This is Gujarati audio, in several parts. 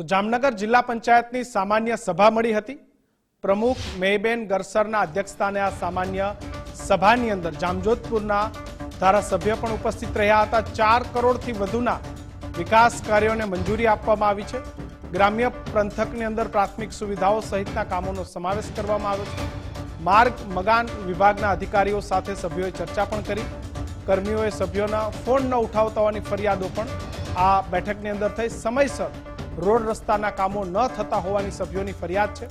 તો જામનગર જિલ્લા પંચાયતની સામાન્ય સભા મળી હતી. પ્રમુખ મેયબેન ગરસરના અધ્યક્ષસ્થાને આ સામાન્ય સભાની અંદર જામજોધપુરના ધારાસભ્ય પણ ઉપસ્થિત રહ્યા હતા. ચાર કરોડથી વધુના વિકાસ કાર્યોને મંજૂરી આપવામાં આવી છે. ગ્રામ્ય પંથકની અંદર પ્રાથમિક સુવિધાઓ સહિતના કામોનો સમાવેશ કરવામાં આવ્યો છે. માર્ગ, મકાન વિભાગના અધિકારીઓ સાથે સભ્યોએ ચર્ચા પણ કરી. કર્મીઓએ સભ્યોના ફોન ન ઉઠાવતા હોવાની ફરિયાદો પણ આ બેઠકની અંદર થઈ. સમયસર રોડ રસ્તાના કામો ન થતા હોવાની સભ્યોની ફરિયાદ છે.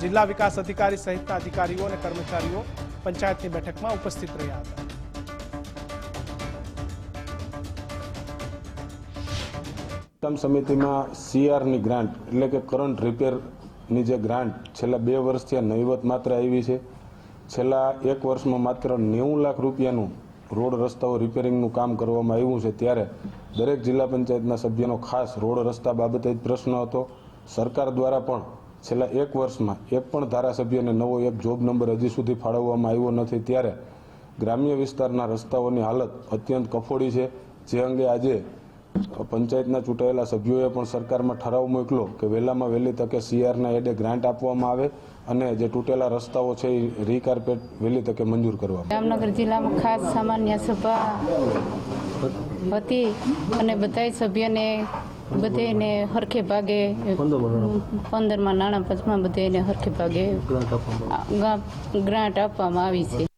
જિલ્લા વિકાસ અધિકારી સહિતના અધિકારીઓ અને કર્મચારીઓ પંચાયતની બેઠકમાં ઉપસ્થિત રહ્યા હતા. કામ સમિતિમાં સીઆરની ગ્રાન્ટ એટલે કે કરંટ રિપેરની જે ગ્રાન્ટ છેલ્લા બે વર્ષથી નહીવત માત્ર આવી છે. છેલ્લા એક વર્ષમાં માત્ર નેવું લાખ રૂપિયાનું રોડ રસ્તાઓ રિપેરિંગનું કામ કરવામાં આવ્યું છે ત્યારે દરેક જિલ્લા પંચાયતના સભ્યનો ખાસ રોડ રસ્તા બાબતે જ પ્રશ્ન હતો. સરકાર દ્વારા પણ છેલ્લા એક વર્ષમાં એક પણ ધારાસભ્યને નવો એક જોબ નંબર હજી સુધી ફાળવવામાં આવ્યો નથી ત્યારે ગ્રામ્ય વિસ્તારના રસ્તાઓની હાલત અત્યંત કફોડી છે. જે અંગે આજે પંચાયતના ચૂંટાયેલા સભ્યોએ પણ સરકારમાં ઠરાવ મોકલો કે વહેલામાં વહેલી તકે સીઆરના એડે ગ્રાન્ટ આપવામાં આવે અને જે તૂટેલા રસ્તાઓ છે એ રીકાર્પેટ વહેલી તકે મંજૂર કરવામાં જામનગર જિલ્લામાં ખાસ સામાન્ય સભા હતી અને બધાય સભ્યને બધેને હરખે ભાગે પંદરમાં નાણાં પંચમાં બધેને હરખે ભાગે ગ્રાન્ટ આપવામાં આવી છે.